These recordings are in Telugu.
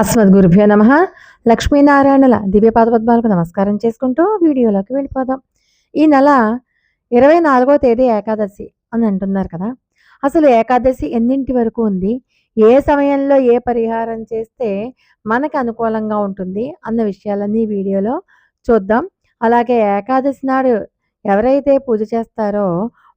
అస్మద్ గురుభ్యో నమ. లక్ష్మీనారాయణుల దివ్యపాదపద్మాలకు నమస్కారం చేసుకుంటూ వీడియోలోకి వెళ్ళిపోదాం. ఈ నెల ఇరవై నాలుగో తేదీ ఏకాదశి అని అంటున్నారు కదా. అసలు ఏకాదశి ఎన్నింటి వరకు ఉంది? ఏ సమయంలో ఏ పరిహారం చేస్తే మనకు అనుకూలంగా ఉంటుంది అన్న విషయాలన్నీ వీడియోలో చూద్దాం. అలాగే ఏకాదశి నాడు ఎవరైతే పూజ చేస్తారో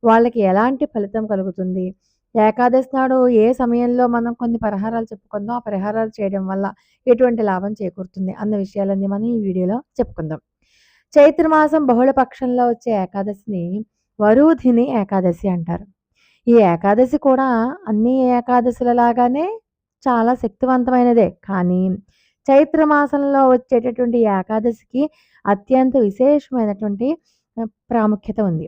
వాళ్ళకి ఎలాంటి ఫలితం కలుగుతుంది? ఏకాదశి నాడు ఏ సమయంలో మనం కొన్ని పరిహారాలు చెప్పుకుందాం ఆ పరిహారాలు చేయడం వల్ల ఎటువంటి లాభం చేకూరుతుంది అన్న విషయాలన్నీ మనం ఈ వీడియోలో చెప్పుకుందాం. చైత్రమాసం బహుళ పక్షంలో వచ్చే ఏకాదశిని వరుధిని ఏకాదశి అంటారు. ఈ ఏకాదశి కూడా అన్ని ఏకాదశుల లాగానే చాలా శక్తివంతమైనదే. కానీ చైత్ర మాసంలో వచ్చేటటువంటి ఈ ఏకాదశికి అత్యంత విశేషమైనటువంటి ప్రాముఖ్యత ఉంది.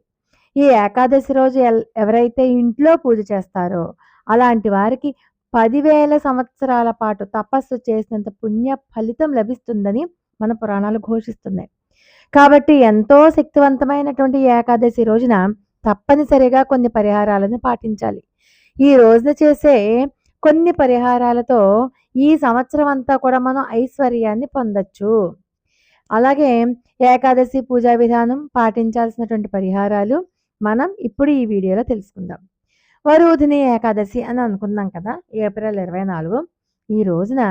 ఈ ఏకాదశి రోజు ఎవరైతే ఇంట్లో పూజ చేస్తారో అలాంటి వారికి పదివేల సంవత్సరాల పాటు తపస్సు చేసినంత పుణ్య ఫలితం లభిస్తుందని మన పురాణాలు ఘోషిస్తున్నాయి. కాబట్టి ఎంతో శక్తివంతమైనటువంటి ఈ ఏకాదశి రోజున తప్పనిసరిగా కొన్ని పరిహారాలను పాటించాలి. ఈ రోజున చేసే కొన్ని పరిహారాలతో ఈ సంవత్సరం అంతా కూడా మనం ఐశ్వర్యాన్ని పొందొచ్చు. అలాగే ఏకాదశి పూజా విధానం పాటించాల్సినటువంటి పరిహారాలు మనం ఇప్పుడు ఈ వీడియోలో తెలుసుకుందాం. వరుధిని ఏకాదశి అని అనుకున్నాం కదా ఏప్రిల్ ఇరవై నాలుగు. ఈ రోజున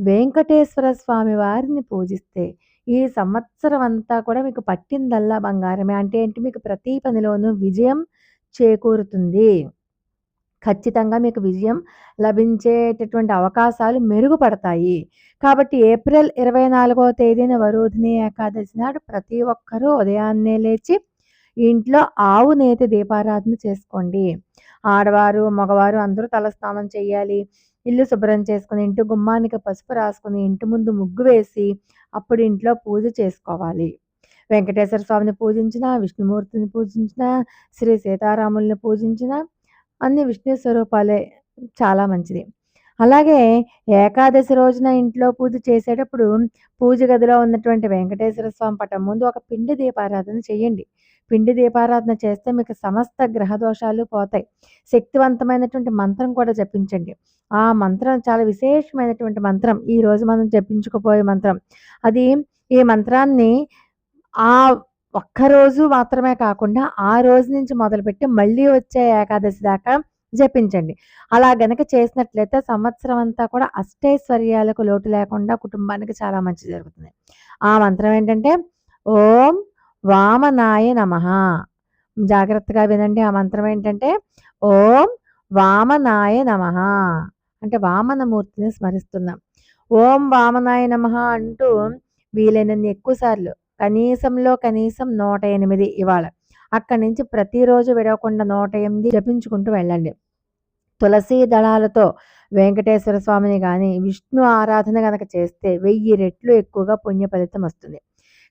వెంకటేశ్వర స్వామి వారిని పూజిస్తే ఈ సంవత్సరం అంతా కూడా మీకు పట్టిందల్లా బంగారమే. అంటే ఏంటి? మీకు ప్రతి పనిలోనూ విజయం చేకూరుతుంది. ఖచ్చితంగా మీకు విజయం లభించేటటువంటి అవకాశాలు మెరుగుపడతాయి. కాబట్టి ఏప్రిల్ ఇరవై నాలుగవ తేదీన వరుధిని ఏకాదశి నాడు ప్రతి ఒక్కరూ ఉదయాన్నే లేచి ఇంట్లో ఆవు నేతి దీపారాధన చేసుకోండి. ఆడవారు మగవారు అందరూ తలస్నానం చేయాలి. ఇల్లు శుభ్రం చేసుకుని ఇంటి గుమ్మానికి పసుపు రాసుకుని ఇంటి ముందు ముగ్గు వేసి అప్పుడు ఇంట్లో పూజ చేసుకోవాలి. వెంకటేశ్వర స్వామిని పూజించిన విష్ణుమూర్తిని పూజించిన శ్రీ సీతారాముల్ని పూజించిన అన్ని విష్ణు స్వరూపాలే చాలా మంచిది. అలాగే ఏకాదశి రోజున ఇంట్లో పూజ చేసేటప్పుడు పూజ గదిలో ఉన్నటువంటి వెంకటేశ్వర స్వామి పటం ముందు ఒక పిండి దీపారాధన చేయండి. పిండి దీపారాధన చేస్తే మీకు సమస్త గ్రహ దోషాలు పోతాయి. శక్తివంతమైనటువంటి మంత్రం కూడా జపించండి. ఆ మంత్రం చాలా విశేషమైనటువంటి మంత్రం. ఈ రోజు మనం జపించుకుపోయే మంత్రం. అది ఈ మంత్రాన్ని ఆ ఒక్కరోజు మాత్రమే కాకుండా ఆ రోజు నుంచి మొదలుపెట్టి మళ్ళీ వచ్చే ఏకాదశి దాకా జపించండి. అలా గనక చేసినట్లయితే సంవత్సరం అంతా కూడా అష్టైశ్వర్యాలకు లోటు లేకుండా కుటుంబానికి చాలా మంచి జరుగుతుంది. ఆ మంత్రం ఏంటంటే ఓం వామనాయ నమ. జాగ్రత్తగా వినండి. ఆ మంత్రం ఏంటంటే ఓం వామనాయ నమ. అంటే వామనమూర్తిని స్మరిస్తున్నాం. ఓం వామనాయ నమ అంటూ వీలైనన్ని ఎక్కువసార్లు కనీసంలో కనీసం నూట ఎనిమిది ఇవాళ. అక్కడి నుంచి ప్రతిరోజు విడవకుండా నూట ఎనిమిది జపించుకుంటూ వెళ్ళండి. తులసి దళాలతో వెంకటేశ్వర స్వామిని కానీ విష్ణు ఆరాధన కనుక చేస్తే వెయ్యి రెట్లు ఎక్కువగా పుణ్య ఫలితం వస్తుంది.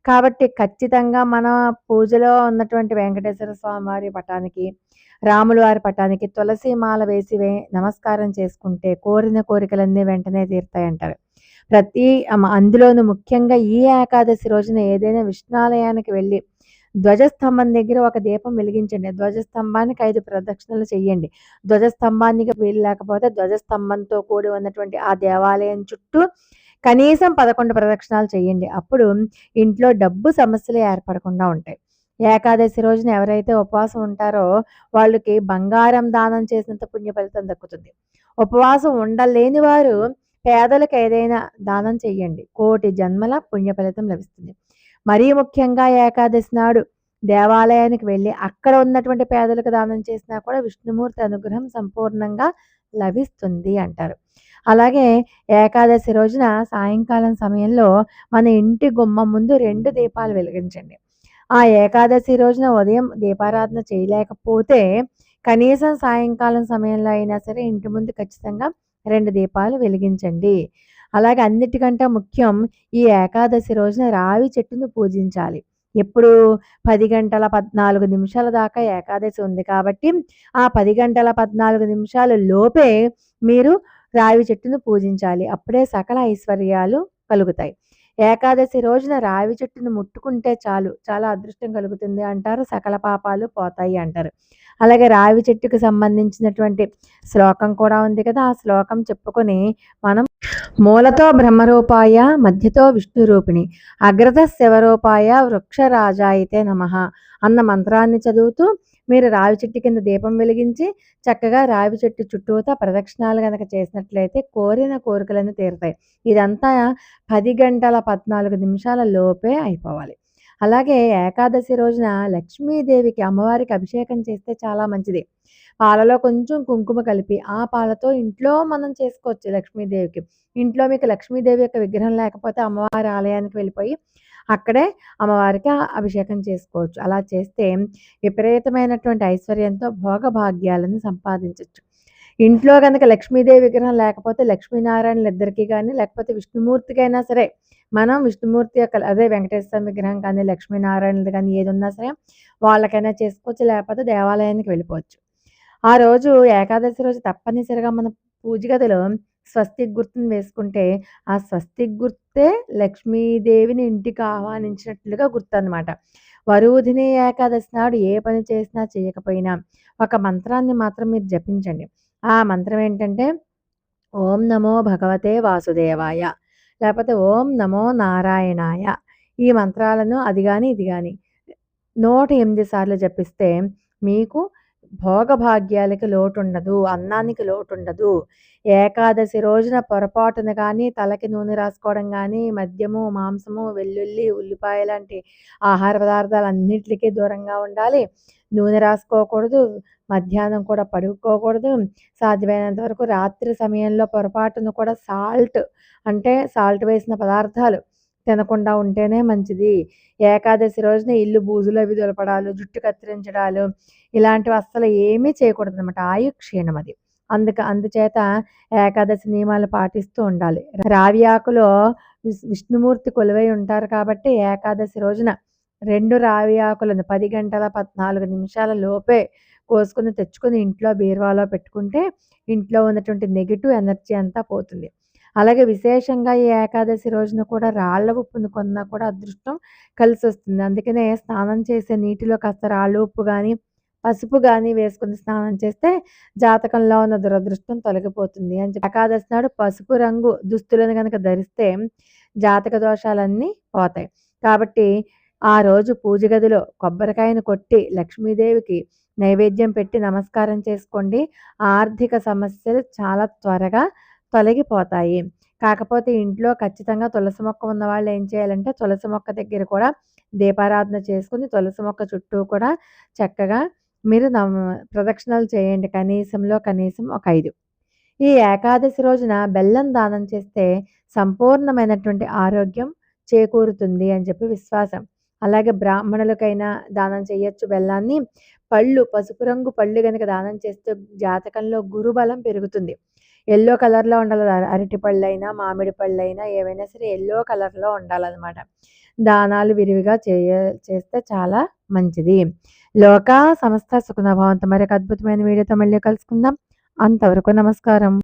కాబట్టి ఖచ్చితంగా మన పూజలో ఉన్నటువంటి వెంకటేశ్వర స్వామి వారి పటానికి రాముల వారి పటానికి తులసి మాల వేసి వే నమస్కారం చేసుకుంటే కోరిన కోరికలన్నీ వెంటనే తీరుతాయంటారు. ప్రతి అందులోనూ ముఖ్యంగా ఈ ఏకాదశి రోజున ఏదైనా విష్ణాలయానికి వెళ్ళి ధ్వజస్తంభం దగ్గర ఒక దీపం వెలిగించండి. ధ్వజస్తంభానికి ఐదు ప్రదక్షిణలు చేయండి. ధ్వజస్తంభానికి వీలు లేకపోతే ధ్వజస్తంభంతో కూడి ఉన్నటువంటి ఆ దేవాలయం చుట్టూ కనీసం పదకొండు ప్రదక్షిణాలు చేయండి. అప్పుడు ఇంట్లో డబ్బు సమస్యలు ఏర్పడకుండా ఉంటాయి. ఏకాదశి రోజున ఎవరైతే ఉపవాసం ఉంటారో వాళ్ళకి బంగారం దానం చేసినంత పుణ్య ఫలితం దక్కుతుంది. ఉపవాసం ఉండలేని వారు పేదలకు ఏదైనా దానం చేయండి. కోటి జన్మల పుణ్య ఫలితం లభిస్తుంది. మరీ ముఖ్యంగా ఏకాదశి నాడు దేవాలయానికి వెళ్ళి అక్కడ ఉన్నటువంటి పేదలకు దానం చేసినా కూడా విష్ణుమూర్తి అనుగ్రహం సంపూర్ణంగా లభిస్తుంది అంటారు. అలాగే ఏకాదశి రోజున సాయంకాలం సమయంలో మన ఇంటి గుమ్మం ముందు రెండు దీపాలు వెలిగించండి. ఆ ఏకాదశి రోజున ఉదయం దీపారాధన చేయలేకపోతే కనీసం సాయంకాలం సమయంలో అయినా సరే ఇంటి ముందు ఖచ్చితంగా రెండు దీపాలు వెలిగించండి. అలాగే అన్నిటికంటే ముఖ్యం ఈ ఏకాదశి రోజున రావి చెట్టును పూజించాలి. ఎప్పుడు పది గంటల పద్నాలుగు నిమిషాల దాకా ఏకాదశి ఉంది కాబట్టి ఆ పది గంటల పద్నాలుగు నిమిషాల లోపే మీరు రావి చెట్టును పూజించాలి. అప్పుడే సకల ఐశ్వర్యాలు కలుగుతాయి. ఏకాదశి రోజున రావి చెట్టును ముట్టుకుంటే చాలు. చాలా అదృష్టం కలుగుతుంది అంటారు. సకల పాపాలు పోతాయి అంటారు. అలాగే రావి చెట్టుకు సంబంధించినటువంటి శ్లోకం కూడా ఉంది కదా. ఆ శ్లోకం చెప్పుకొని మనం మూలతో బ్రహ్మరూపాయ మధ్యతో విష్ణురూపిణి అగ్రత శివరూపాయ వృక్షరాజాయితే నమ అన్న మంత్రాన్ని చదువుతూ మీరు రావి చెట్టు కింద దీపం వెలిగించి చక్కగా రావి చెట్టు చుట్టూతా ప్రదక్షిణాలు కనుక చేసినట్లయితే కోరిన కోరికలన్నీ తీరుతాయి. ఇదంతా పది గంటల పద్నాలుగు నిమిషాల లోపే అయిపోవాలి. అలాగే ఏకాదశి రోజున లక్ష్మీదేవికి అమ్మవారికి అభిషేకం చేస్తే చాలా మంచిది. పాలలో కొంచెం కుంకుమ కలిపి ఆ పాలతో ఇంట్లో మనం చేసుకోవచ్చు లక్ష్మీదేవికి. ఇంట్లో మీకు లక్ష్మీదేవి యొక్క విగ్రహం లేకపోతే అమ్మవారి ఆలయానికి వెళ్ళిపోయి అక్కడే అమ్మవారికి అభిషేకం చేసుకోవచ్చు. అలా చేస్తే విపరీతమైనటువంటి ఐశ్వర్యంతో భోగభాగ్యాలను సంపాదించవచ్చు ఇంట్లో కనుక లక్ష్మీదేవి విగ్రహం లేకపోతే లక్ష్మీనారాయణలు ఇద్దరికి కానీ లేకపోతే విష్ణుమూర్తికైనా సరే మనం విష్ణుమూర్తి యొక్క అదే వెంకటేశ్వర విగ్రహం కానీ లక్ష్మీనారాయణది కానీ ఏది ఉన్నా సరే వాళ్ళకైనా చేసుకోవచ్చు. లేకపోతే దేవాలయానికి వెళ్ళిపోవచ్చు. ఆ రోజు ఏకాదశి రోజు తప్పనిసరిగా మన పూజ గదిలో స్వస్తిక్ గుర్తుని వేసుకుంటే ఆ స్వస్తిక్ గుర్తే లక్ష్మీదేవిని ఇంటికి ఆహ్వానించినట్లుగా గుర్తు అనమాట ఏకాదశి నాడు ఏ పని చేసినా చేయకపోయినా ఒక మంత్రాన్ని మాత్రం మీరు జపించండి. ఆ మంత్రం ఏంటంటే ఓం నమో భగవతే వాసుదేవాయ లేకపోతే ఓం నమో నారాయణాయ. ఈ మంత్రాలను అది కానీ ఇది కానీ నూట ఎనిమిది సార్లు జపిస్తే మీకు భోగభాగ్యాలకి లోటు ఉండదు అన్నానికి లోటు ఉండదు ఏకాదశి రోజున పొరపాటున కానీ తలకి నూనె రాసుకోవడం కానీ మద్యము మాంసము వెల్లుల్లి ఉల్లిపాయ లాంటి ఆహార పదార్థాలు అన్నిటికీ దూరంగా ఉండాలి. నూనె రాసుకోకూడదు మధ్యాహ్నం కూడా పడుకోకూడదు. సాధ్యమైనంత వరకు రాత్రి సమయంలో పొరపాటున కూడా సాల్ట్ అంటే సాల్ట్ వేసిన పదార్థాలు తినకుండా ఉంటేనే మంచిది. ఏకాదశి రోజున ఇల్లు బూజులు అవి దులపడాలు జుట్టు కత్తిరించడాలు ఇలాంటివి అస్సలు ఏమీ చేయకూడదు అనమాట ఆయు క్షీణం అది. అందుక అందుచేత ఏకాదశి నియమాలు పాటిస్తూ ఉండాలి. రావి ఆకులో విష్ణుమూర్తి కొలువై ఉంటారు కాబట్టి ఏకాదశి రోజున రెండు రావి ఆకులను పది గంటల పద్నాలుగు నిమిషాల లోపే కోసుకుని తెచ్చుకొని ఇంట్లో బీరువాలో పెట్టుకుంటే ఇంట్లో ఉన్నటువంటి నెగిటివ్ ఎనర్జీ అంతా పోతుంది. అలాగే విశేషంగా ఈ ఏకాదశి రోజున కూడా రాళ్ళ ఉప్పును కొన్నా కూడా అదృష్టం కలిసి వస్తుంది అందుకనే స్నానం చేసే నీటిలో కాస్త రాళ్ళు ఉప్పు కానీ పసుపు కానీ వేసుకుని స్నానం చేస్తే జాతకంలో ఉన్న దురదృష్టం తొలగిపోతుంది అని చెప్పి ఏకాదశి నాడు పసుపు రంగు దుస్తులను కనుక ధరిస్తే జాతక దోషాలన్నీ పోతాయి. కాబట్టి ఆ రోజు పూజ గదిలో కొబ్బరికాయను కొట్టి లక్ష్మీదేవికి నైవేద్యం పెట్టి నమస్కారం చేసుకోండి. ఆర్థిక సమస్యలు చాలా త్వరగా తొలగిపోతాయి. కాకపోతే ఇంట్లో ఖచ్చితంగా తులసి మొక్క ఉన్న వాళ్ళు ఏం చేయాలంటే తులసి మొక్క దగ్గర కూడా దీపారాధన చేసుకుని తులసి మొక్క చుట్టూ కూడా చక్కగా మీరు నమ- ప్రదక్షిణలు చేయండి. కనీసంలో కనీసం ఒక ఐదు. ఈ ఏకాదశి రోజున బెల్లం దానం చేస్తే సంపూర్ణమైనటువంటి ఆరోగ్యం చేకూరుతుంది అని చెప్పి విశ్వాసం. అలాగే బ్రాహ్మణులకైనా దానం చేయొచ్చు. బెల్లాన్ని పళ్ళు పసుపు రంగు పళ్ళు కనుక దానం చేస్తే జాతకంలో గురుబలం పెరుగుతుంది. ఎల్లో కలర్లో ఉండాలి. అరటి పళ్ళైనా మామిడి పళ్ళైనా ఏవైనా సరే ఎల్లో కలర్లో ఉండాలన్నమాట. దానాలు విరివిగా చేయ చేస్తే చాలా మంచిది. లోక సంస్థ సుఖనభావంతో మరొక అద్భుతమైన వీడియోతో మళ్ళీ కలుసుకుందాం. అంతవరకు నమస్కారం.